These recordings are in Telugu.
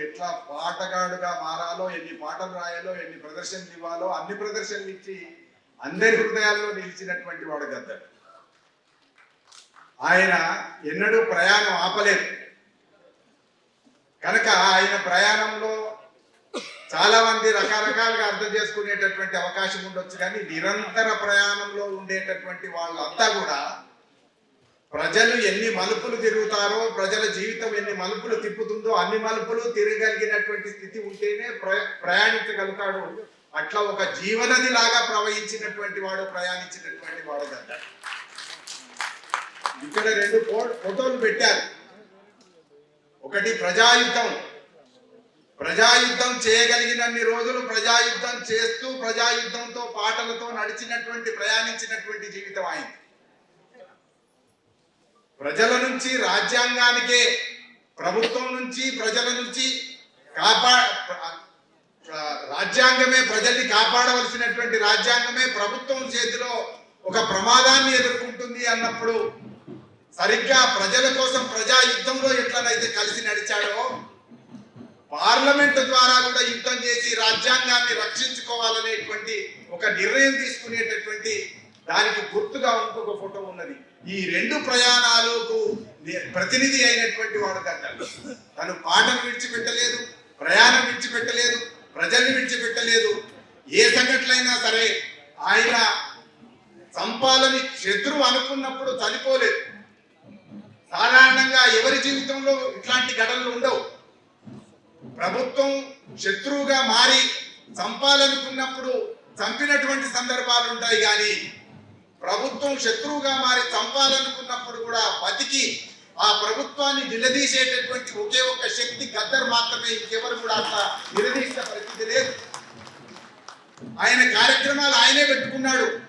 ఎట్లా పాటగాడుగా మారాలో ఎన్ని పాటలు రాయాలో ఎన్ని ప్రదర్శనలు ఇవ్వాలో అన్ని ప్రదర్శనలు ఇచ్చి అందరి హృదయాల్లో నిలిచినటువంటి వాడు గద్దర్. ఆయన ఎన్నడూ ప్రయాణం ఆపలేదు. కనుక ఆయన ప్రయాణంలో చాలా మంది రకరకాలుగా అర్థం చేసుకునేటటువంటి అవకాశం ఉండొచ్చు కానీ నిరంతర ప్రయాణంలో ఉండేటటువంటి వాళ్ళంతా కూడా ప్రజలు ఎన్ని మలుపులు తిరుగుతారో ప్రజల జీవితం ఎన్ని మలుపులు తిప్పుతుందో అన్ని మలుపులు తిరగలిగినటువంటి స్థితి ఉంటేనే ప్ర- ప్రయాణించగలుగుతాడు. అట్లా ఒక జీవనది లాగా ప్రవహించినటువంటి వాడు ప్రయాణించినటువంటి వాడు కదా. ఇక్కడ రెండు ఫోటోలు పెట్టారు. ఒకటి ప్రజాయుద్ధం. ప్రజాయుద్ధం చేయగలిగినన్ని రోజులు ప్రజాయుద్ధం చేస్తూ ప్రజాయుద్ధంతో పాటలతో నడిచినటువంటి ప్రయాణించినటువంటి జీవితం అయింది ప్రజల నుంచి రాజ్యాంగానికే ప్రభుత్వం నుంచి ప్రజల నుంచి కాపా రాజ్యాంగమే ప్రజల్ని కాపాడవలసినటువంటి రాజ్యాంగమే ప్రభుత్వం చేతిలో ఒక ప్రమాదాన్ని ఎదుర్కొంటుంది అన్నప్పుడు సరిగ్గా ప్రజల కోసం ప్రజా యుద్ధంలో ఎట్లనైతే కలిసి నడిచాడో పార్లమెంట్ ద్వారా కూడా యుద్ధం చేసి రాజ్యాంగాన్ని రక్షించుకోవాలనేటువంటి ఒక నిర్ణయం తీసుకునేటటువంటి దానికి గుర్తుగా ఇంకొక ఫోటో ఉన్నది. ఈ రెండు ప్రయాణాలకు ప్రతినిధి అయినటువంటి వాడు గద్దర్ తను పాటను విడిచిపెట్టలేదు ప్రయాణం విడిచిపెట్టలేదు ప్రజల్ని విడిచిపెట్టలేదు. ఏ సంఘటనైనా సరే ఆయన చంపాలని శత్రువు అనుకున్నప్పుడు చనిపోలేదు. సాధారణంగా ఎవరి జీవితంలో ఇట్లాంటి ఘటనలు ఉండవు. ప్రభుత్వం శత్రువుగా మారి చంపాలనుకున్నప్పుడు చంపినటువంటి సందర్భాలు ఉంటాయి కానీ ప్రభుత్వం శత్రువుగా మారి చంపాలనుకున్నప్పుడు కూడా బతికి ఆ ప్రభుత్వాన్ని నిలదీసేటటువంటి ఒకే ఒక్క శక్తి గద్దర్ మాత్రమే. ఇంకెవరు కూడా అట్లా నిలదీసిన పరిస్థితి లేదు. ఆయన కార్యక్రమాలు ఆయనే పెట్టుకున్నాడు.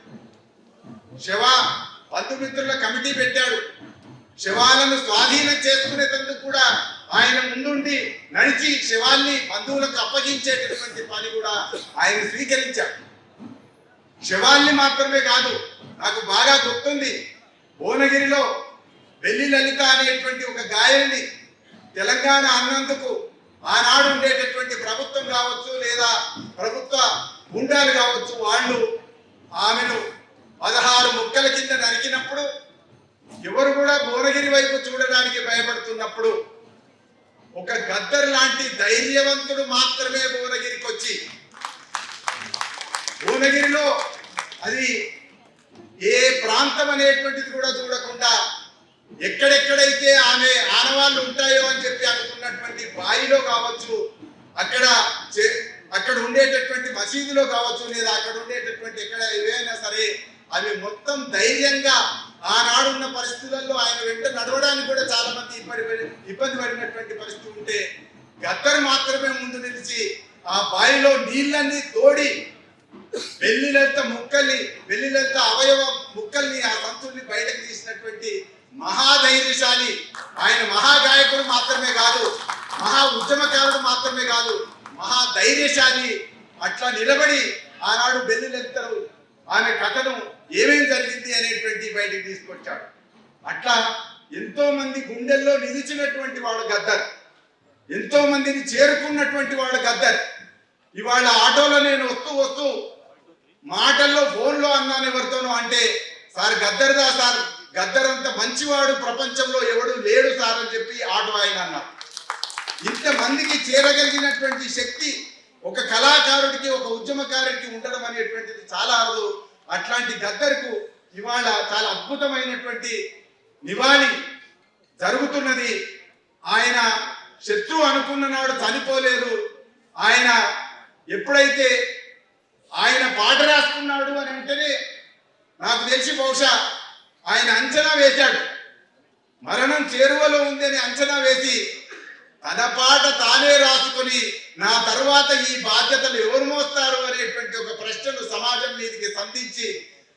శవ బంధుమిత్రుల కమిటీ పెట్టాడు. శవాలను స్వాధీనం చేసుకునేటందుకు కూడా ఆయన ముందుండి నడిచి శివాల్ని బంధువులకు అప్పగించేటటువంటి పని కూడా ఆయన స్వీకరించాడు. శవాల్ని మాత్రమే కాదు నాకు బాగా గుర్తుంది. భువనగిరిలో వెల్లి లలిత అనేటువంటి ఒక గాయని తెలంగాణ అన్నందుకు ఆనాడు ఉండేటటువంటి ప్రభుత్వం కావచ్చు లేదా ప్రభుత్వ గుండాలు కావచ్చు వాళ్ళు ఆమెను పదహారు ముక్కల కింద నరికినప్పుడు ఎవరు కూడా భువనగిరి వైపు చూడడానికి భయపడుతున్నప్పుడు ఒక గద్దర్ లాంటి ధైర్యవంతుడు మాత్రమే భువనగిరికి వచ్చి భువనగిరిలో అది ఏ ప్రాంతం అనేటువంటిది కూడా చూడకుండా ఎక్కడెక్కడైతే ఆమె ఆనవాళ్ళు ఉంటాయో అని చెప్పి అనుకున్నటువంటి బాయిలో కావచ్చు అక్కడ చే- అక్కడ ఉండేటటువంటి మసీదులో కావచ్చు లేదా అక్కడ ఉండేటటువంటి ఎక్కడ ఏవైనా సరే అవి మొత్తం ధైర్యంగా ఆనాడున్న పరిస్థితులలో ఆయన వెంట నడవడానికి కూడా చాలా మంది ఇబ్బంది ఇబ్బంది పడినటువంటి పరిస్థితి ఉంటే గద్దరు మాత్రమే ముందు నిలిచి ఆ బావిలో నీళ్ళన్నీ తోడి వెల్లిలంత ముక్కల్ని వెల్లిలంత అవయవ ముక్కల్ని ఆ సంతుల్ని బయటకు తీసినటువంటి మహాధైర్యశాలి. ఆయన మహాగాయకుడు మాత్రమే కాదు మహా ఉద్యమకారుడు మాత్రమే కాదు మహా ధైర్యశాలి అట్లా నిలబడి ఆనాడు బెల్లిలెత్తరు ఆమె కథను ఏమేం జరిగింది అనేటువంటి బయటకు తీసుకొచ్చాడు. అట్లా ఎంతో మంది గుండెల్లో నిలిచినటువంటి వాడు గద్దర్. ఎంతో మందిని చేరుకున్నటువంటి వాడు గద్దర్. ఇవాళ ఆటోలో నేను వస్తూ వస్తూ మాటల్లో ఫోన్లో అన్నాను ఎవరితోనో అంటే సార్ గద్దర్దా సార్ గద్దర్ అంత మంచివాడు ప్రపంచంలో ఎవడు లేడు సార్ అని చెప్పి ఆటో ఆయన అన్నారు. ఇంతమందికి చేరగలిగినటువంటి శక్తి ఒక కళాకారుడికి ఒక ఉద్యమకారుడికి ఉండడం అనేటువంటిది చాలా అరుదు. అట్లాంటి గద్దరుకు ఇవాళ చాలా అద్భుతమైనటువంటి నివాళి జరుగుతున్నది. ఆయన శత్రువు అనుకున్న నాడు చనిపోలేదు. ఆయన ఎప్పుడైతే ఆయన పాట రాసుకున్నాడు అని అంటేనే నాకు తెలిసి బహుశా ఆయన అంచనా వేశాడు. మరణం చేరువలో ఉందని అంచనా వేసి తన పాట తానే రాసుకొని నా తర్వాత ఈ బాధ్యతలు ఎవరు మోస్తారు అనేటువంటి ఒక ప్రశ్నను సమాజం మీదకి సంధించి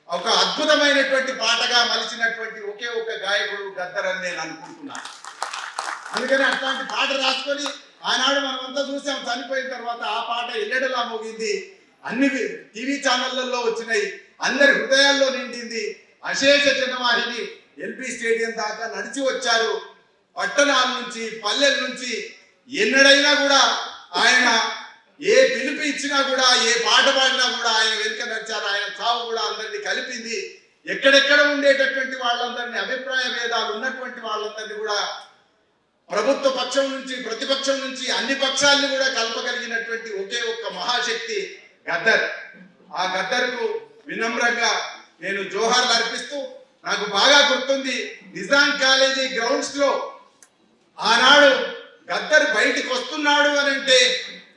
ఒక అద్భుతమైనటువంటి పాటగా మలిచినటువంటి ఒకే ఒక గాయకుడు గద్దరని నేను అనుకుంటున్నాను అందుకని అట్లాంటి పాట రాసుకొని ఆనాడు మనమంతా చూసాం చనిపోయిన తర్వాత ఆ పాట ఎల్లడలా మోగింది. అన్ని టీవీ ఛానళ్ళలో వచ్చినాయి. అందరి హృదయాల్లో నిండింది. అశేష జనవాహిని ఎల్పి స్టేడియం దాకా నడిచి వచ్చారు. పట్టణాల నుంచి పల్లెల నుంచి ఎన్నడైనా కూడా ఆయన ఏ పిలుపు ఇచ్చినా కూడా ఏ పాట పాడినా కూడా ఆయన వెనుక నడిచారు. ఆయన చావు కూడా అందరినీ కలిపింది. ఎక్కడెక్కడ ఉండేటటువంటి వాళ్ళందరినీ అభిప్రాయ భేదాలు ఉన్నటువంటి వాళ్ళందరినీ కూడా ప్రభుత్వ పక్షం నుంచి ప్రతిపక్షం నుంచి అన్ని పక్షాలను కూడా కలపగలిగినటువంటి ఒకే ఒక్క మహాశక్తి గద్దర్. ఆ గద్దర్కు వినమ్రంగా నేను జోహార్లు అర్పిస్తూ నాకు బాగా గుర్తుంది నిజాం కాలేజీ గ్రౌండ్స్లో ఆనాడు గద్దర్ బయటికి వస్తున్నాడు అని అంటే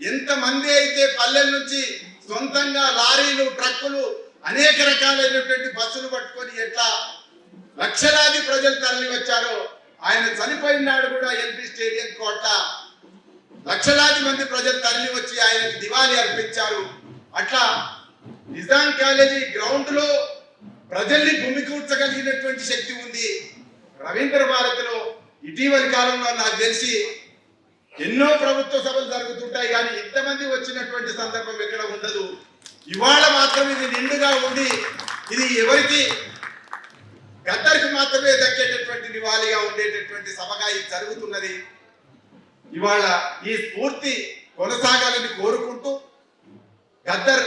ఎంతమంది అయితే పల్లెల నుంచి సొంతంగా లారీలు ట్రక్కులు అనేక రకాలైనటువంటి బస్సులు పట్టుకొని ఎట్లా లక్షలాది ప్రజలు తరలి వచ్చారో ఆయన చనిపోయినాడు కూడా ఎంపీ స్టేడియం కోట లక్షలాది మంది ప్రజలు తరలి వచ్చి ఆయనకి దివాళీ అర్పించారు. అట్లా నిజాం కాలేజీ గ్రౌండ్లో ప్రజల్ని భూమికూర్చగలిగినటువంటి శక్తి ఉంది. రవీంద్ర భారతిలో ఇటీవలి కాలంలో నాకు తెలిసి ఎన్నో ప్రభుత్వ సభలు జరుగుతుంటాయి కానీ ఇంతమంది వచ్చినటువంటి సందర్భం ఎక్కడ ఉండదు. ఇవాళ మాత్రం ఇది నిండుగా ఉండి ఇది ఎవరికి గద్దరికి మాత్రమే దక్కేటటువంటి నివాళిగా ఉండేటటువంటి సభగా ఇది జరుగుతున్నది. ఇవాళ ఈ స్ఫూర్తి కొనసాగాలని కోరుకుంటూ గద్దర్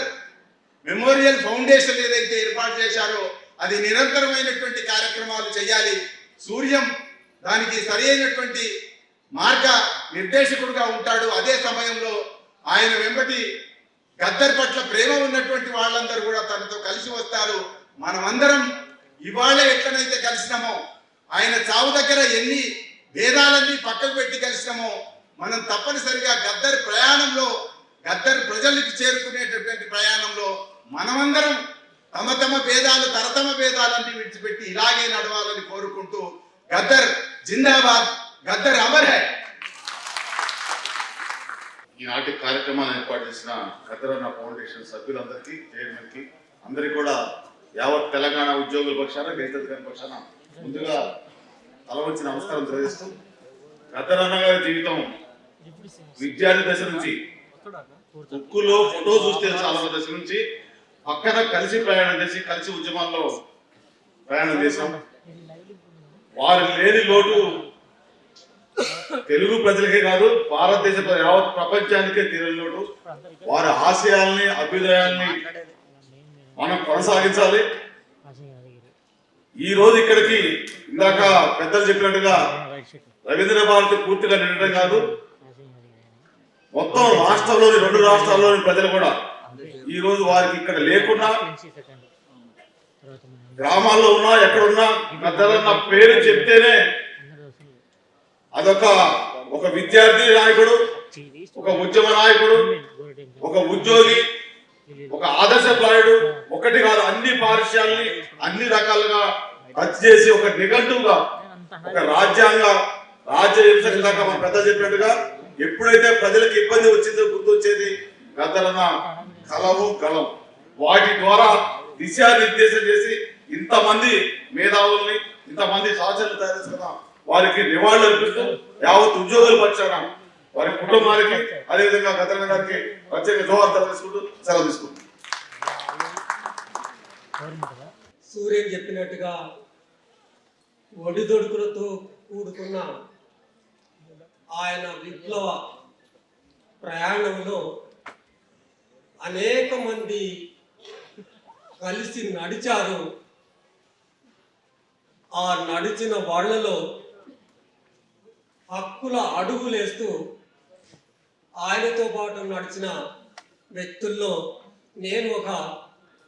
మెమోరియల్ ఫౌండేషన్ ఏదైతే ఏర్పాటు చేశారో అది నిరంతరమైనటువంటి కార్యక్రమాలు చేయాలి. సూర్యం దానికి సరి అయినటువంటి మార్గ నిర్దేశకుడుగా ఉంటాడు. అదే సమయంలో ఆయన వెంబటి గద్దర్ పట్ల ప్రేమ ఉన్నటువంటి వాళ్ళందరూ కూడా తనతో కలిసి వస్తారు. మనమందరం ఇవాళ ఎట్లనైతే కలిసినామో ఆయన చావు దగ్గర ఎన్ని భేదాలన్నీ పక్కకు పెట్టి కలిసినామో మనం తప్పనిసరిగా గద్దర్ ప్రయాణంలో గద్దర్ ప్రజలకు చేరుకునేటటువంటి ప్రయాణంలో మనమందరం తమ తమ భేదాలు తరతమ భేదాలన్నీ విడిచిపెట్టి ఇలాగే నడవాలని కోరుకుంటూ గద్దర్ జిందాబాద్ గద్దర్ అమర్ హై. ఈనాటి కార్యక్రమాన్ని ఏర్పాటు చేసిన గద్దరన్న ఫౌండేషన్ సభ్యులందరికీ చైర్మన్కి అందరికీ కూడా యావత్ తెలంగాణ ఉద్యోగుల పక్షాన గైతధికారి పక్షాన ముందుగా తల వచ్చి నమస్కారం తెలియజేస్తూ గద్దరన్న గారి జీవితం విద్యార్థి దశ నుంచి బుక్కులో ఫోటో చూస్తే చాలా దశ నుంచి పక్కన కలిసి ప్రయాణం చేసి కలిసి ఉద్యమాల్లో ప్రయాణం చేశాం. వారి లేని లోటు తెలుగు ప్రజలకే కాదు భారతదేశ యావత్ ప్రపంచానికే తీరలోటు వారి ఆశయాల్ని అభ్యుదయాల్ని మనం కొనసాగించాలి. ఈ రోజు ఇక్కడికి ఇందాక పెద్దలు చెప్పినట్టుగా రవీంద్ర భారతి పూర్తిగా నిండడం కాదు. మొత్తం రాష్ట్రంలోని రెండు రాష్ట్రాల్లోని ప్రజలు కూడా ఈ రోజు వారికి ఇక్కడ లేకున్నా గ్రామాల్లో ఉన్నా ఎక్కడున్నా పెద్దలన్న పేరు చెప్తేనే అదొక ఒక విద్యార్థి నాయకుడు ఒక ఉద్యమ నాయకుడు ఒక ఉద్యోగి ఒక ఆదర్శప్రాయుడు ఒకటి కాదు అన్ని పాఠశాలని అన్ని రకాలుగా టచ్ చేసి ఒక నిఘంటువుగా ఒక రాజ్యాంగ రాజ్య హింసకు దాకా మన పెద్ద చెప్పినట్టుగా ఎప్పుడైతే ప్రజలకు ఇబ్బంది వచ్చిందో గుర్తొచ్చేది గదలన కలము గలం వాటి ద్వారా దిశానిర్దేశం చేసి ఇంతమంది మేధావుల్ని ఇంతమంది శాసనలు తయారు చేసుకున్న వారికి నివాళులు అర్పిస్తూ యావత్ ఉద్యోగుల పక్షాన వారి కుటుంబానికి అదేవిధంగా గదల గారికి ప్రత్యేక జోహార్ తీసుకుంటూ సెలవు తీసుకుంటాం సూర్యం చెప్పినట్టుగా ఒడిదొడుకులతో కూడుకున్న ఆయన విప్లవ ప్రయాణంలో అనేక మంది కలిసి నడిచారు. ఆ నడిచిన వాళ్ళలో హక్కుల అడుగులేస్తూ ఆయనతో పాటు నడిచిన వ్యక్తుల్లో నేను ఒక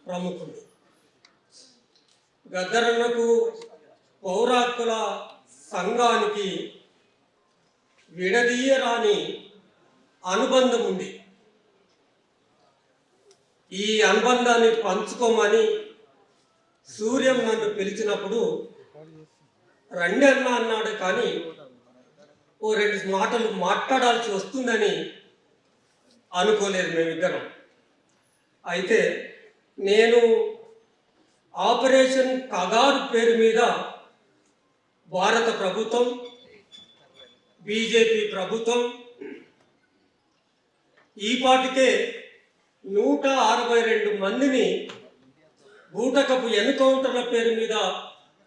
ప్రముఖుడు గద్దరన్నకు పౌర సంఘానికి విడదీయరాని అనుబంధం ఉంది. ఈ అనుబంధాన్ని పంచుకోమని సూర్యం నన్ను పిలిచినప్పుడు రండి అన్న అన్నాడు కానీ ఓ రెండు మాటలు మాట్లాడాల్సి వస్తుందని అనుకోలేదు మేమిద్దరం. అయితే నేను ఆపరేషన్ కగారు పేరు మీద భారత ప్రభుత్వం బీజేపీ ప్రభుత్వం ఈపాటికే నూట అరవై రెండు మందిని బూటకపు ఎన్కౌంటర్ల పేరు మీద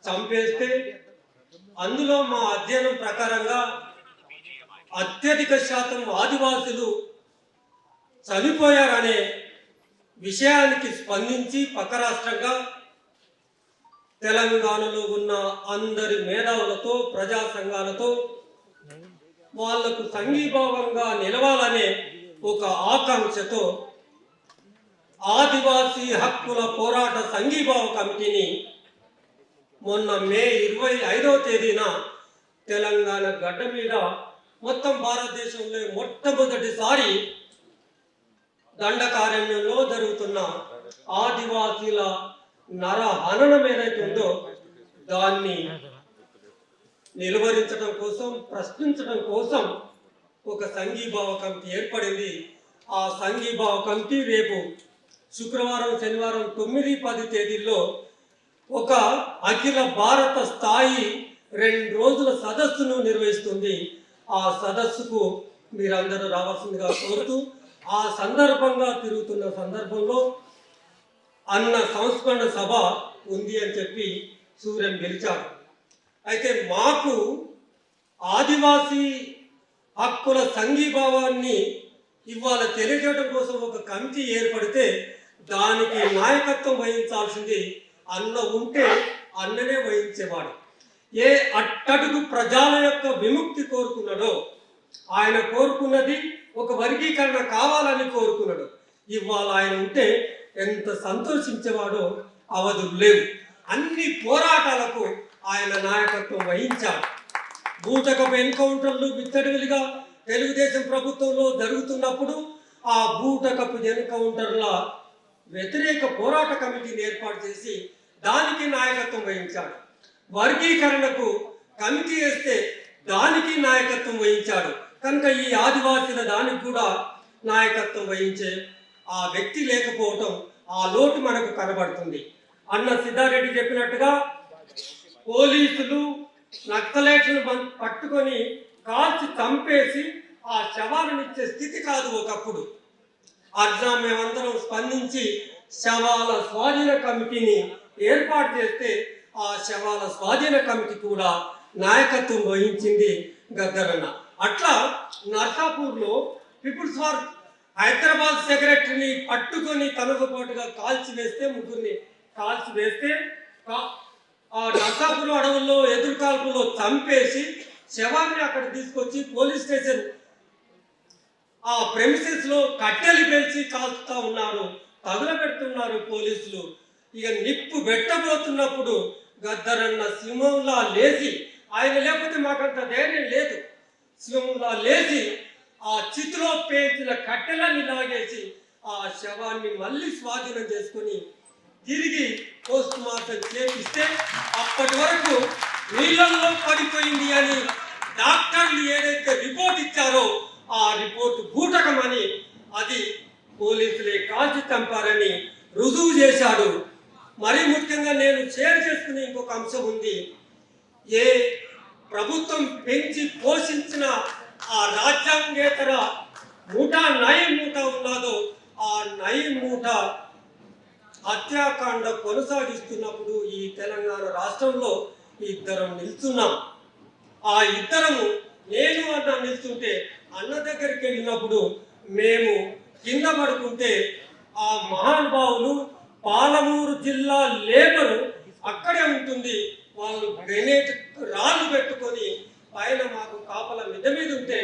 చంపేస్తే అందులో మా అధ్యయనం ప్రకారంగా అత్యధిక శాతం ఆదివాసులు చనిపోయారనే విషయానికి స్పందించి పక్క రాష్ట్రంగా తెలంగాణలో ఉన్న అందరి మేధావులతో ప్రజా సంఘాలతో వాళ్ళకు సంఘీభావంగా నిలవాలనే ఒక ఆకాంక్షతో ఆదివాసీ హక్కుల పోరాట సంఘీభావ కమిటీని మొన్న మే ఇరవై ఐదవ తేదీన తెలంగాణ గడ్డ మీద మొత్తం భారతదేశంలో మొట్టమొదటిసారి దండకారణ్యంలో జరుగుతున్న ఆదివాసీల నర హననం ఏదైతే ఉందో దాన్ని నిలువరించడం కోసం ప్రశ్నించడం కోసం ఒక సంఘీభావ కమిటీ ఏర్పడింది. ఆ సంఘీభావ కమిటీ రేపు శుక్రవారం శనివారం తొమ్మిది పది తేదీల్లో ఒక అఖిల భారత స్థాయి రెండు రోజుల సదస్సును నిర్వహిస్తుంది. ఆ సదస్సుకు మీరందరూ రావాల్సిందిగా కోరుతూ ఆ సందర్భంగా తిరుగుతున్న సందర్భంలో అన్న సంస్కరణ సభ ఉంది అని చెప్పి సూర్యం గెలిచాడు. అయితే మాకు ఆదివాసీ హక్కుల సంఘీభావాన్ని ఇవాళ తెలియజేయడం కోసం ఒక కమిటీ ఏర్పడితే దానికి నాయకత్వం వహించాల్సింది అన్న ఉంటే అన్ననే వహించేవాడు. ఏ అట్టడుగు ప్రజల యొక్క విముక్తి కోరుకున్నాడో ఆయన కోరుకున్నది ఒక వర్గీకరణ కావాలని కోరుకున్నాడు. ఇవాళ ఆయన ఉంటే ఎంత సంతోషించేవాడో అవధులు లేవు. అన్ని పోరాటాలకు ఆయన నాయకత్వం వహించాడు బూటకపు ఎన్కౌంటర్లు విత్తడివిలుగా తెలుగుదేశం ప్రభుత్వంలో జరుగుతున్నప్పుడు ఆ భూటకపు ఎన్కౌంటర్ల వ్యతిరేక పోరాట కమిటీని ఏర్పాటు చేసి దానికి నాయకత్వం వహించాడు. వర్గీకరణకు కమిటీ వేస్తే దానికి నాయకత్వం వహించాడు. కనుక ఈ ఆదివాసీల దానికి కూడా నాయకత్వం వహించే ఆ వ్యక్తి లేకపోవటం ఆ లోటు మనకు కనబడుతుంది. అన్న సిద్ధారెడ్డి చెప్పినట్టుగా పోలీసులు నక్సలైట్లను పట్టుకొని కాల్చి చంపేసి ఆ శవాలను ఇచ్చే స్థితి కాదు ఒకప్పుడు. అట్లా మేమందరం స్పందించి శవాల స్వాధీన కమిటీని ఏర్పాటు చేస్తే ఆ శవాల స్వాధీన కమిటీ కూడా నాయకత్వం వహించింది గద్దరన్న. అట్లా నర్సాపూర్లో పీపుల్స్ వార్ హైదరాబాద్ సెక్రటరీని పట్టుకొని తనకు పాటుగా కాల్చి వేస్తే ముగ్గురిని కాల్చి వేస్తే ఆ నర్సాపూర్ అడవుల్లో ఎదురుకాల్పులో చంపేసి శవాన్ని అక్కడ తీసుకొచ్చి పోలీస్ స్టేషన్ ఆ ప్రెమిసెస్లో కట్టెలు పెంచి కాల్చుతా ఉన్నారు తగులబెడుతున్నారు పోలీసులు. ఇక నిప్పు పెట్టబోతున్నప్పుడు గద్దరన్న సింహంలా లేచి ఆయన లేకపోతే మాకంత ధైర్యం లేదు. సింహంలా లేచి ఆ చితిలో పేర్చిన కట్టెలని లాగేసి ఆ శవాన్ని మళ్ళీ స్వాధీనం చేసుకొని తిరిగి పోస్ట్ మార్టం చేపిస్తే అప్పటి వరకు నీళ్ళల్లో పడిపోయింది అని డాక్టర్లు ఏదైతే రిపోర్ట్ ఇచ్చారో ఆ రిపోర్ట్ బూటకమని అది పోలీసులే కాల్చి చంపారని రుజువు చేశాడు. మరీ ముఖ్యంగా నేను షేర్ చేసుకునే ఇంకొక అంశం ఉంది. ఏ ప్రభుత్వం పెంచి పోషించిన ఆ రాజ్యాంగేతర మూట నయ మూట ఉన్నదో ఆ నయ మూట హత్యాకాండ కొనసాగిస్తున్నప్పుడు ఈ తెలంగాణ రాష్ట్రంలో ఇద్దరం నిల్చున్నాం. ఆ ఇద్దరము నేను అన్న నిల్చుంటే అన్న దగ్గరికి వెళ్ళినప్పుడు మేము కింద పడుకుంటే ఆ మహానుభావులు పాలమూరు జిల్లా లేబరు అక్కడే ఉంటుంది. వాళ్ళు గ్రెనేట్ రాళ్ళు పెట్టుకొని పైన మాకు కాపల మీద మీద ఉంటే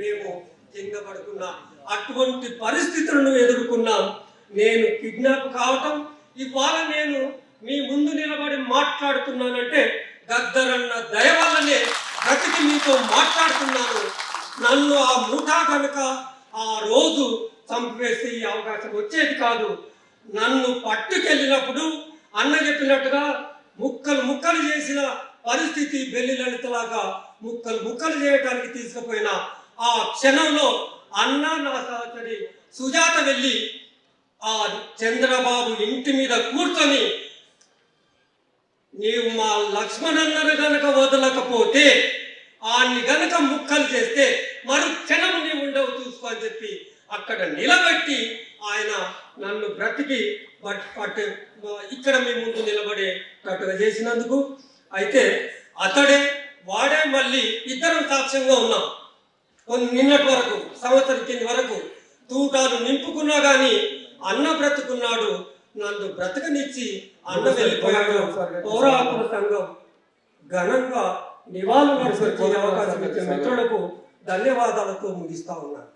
మేము కింద పడుకున్నాం. అటువంటి పరిస్థితులను ఎదుర్కొన్నాం. నేను కిడ్నాప్ కావటం ఇవాళ నేను మీ ముందు నిలబడి మాట్లాడుతున్నానంటే గద్దరన్న దయ వల్లనే బ్రతికి మీతో మాట్లాడుతున్నాను. నన్ను ఆ ముఠా కనుక ఆ రోజు చంపివేస్తే ఈ అవకాశం వచ్చేది కాదు. నన్ను పట్టుకెళ్ళినప్పుడు అన్న చెప్పినట్టుగా ముక్కలు ముక్కలు చేసిన పరిస్థితి బెల్లి లలితలాగా ముక్కలు ముక్కలు చేయడానికి తీసుకుపోయిన ఆ క్షణంలో అన్న నా సహచరి సుజాత వెళ్ళి ఆ చంద్రబాబు ఇంటి మీద కూర్చొని నీవు మా లక్ష్మణన్నను గనక వదలకపోతే ఆన్ని గనక ముక్కలు చేస్తే మరు క్షణం నీవు ఉండవు చూసుకో అని చెప్పి అక్కడ నిలబెట్టి ఆయన నన్ను బ్రతికి బట్ పట్టు ఇక్కడ మీ ముందు నిలబడేటట్టుగా చేసినందుకు. అయితే అతడే వాడే మళ్ళీ ఇద్దరం సాక్ష్యంగా ఉన్నాం. కొన్ని నిన్నటి వరకు సంవత్సరం కింది వరకు తూకాలు నింపుకున్నా కానీ అన్న బ్రతుకున్నాడు నన్ను బ్రతకనిచ్చి అన్న వెళ్ళిపోయాడు. పౌరాకుల సంఘం ఘనంగా నివాళులు అవకాశం ఇచ్చిన మిత్రులకు ధన్యవాదాలతో ముగిస్తా ఉన్నాను.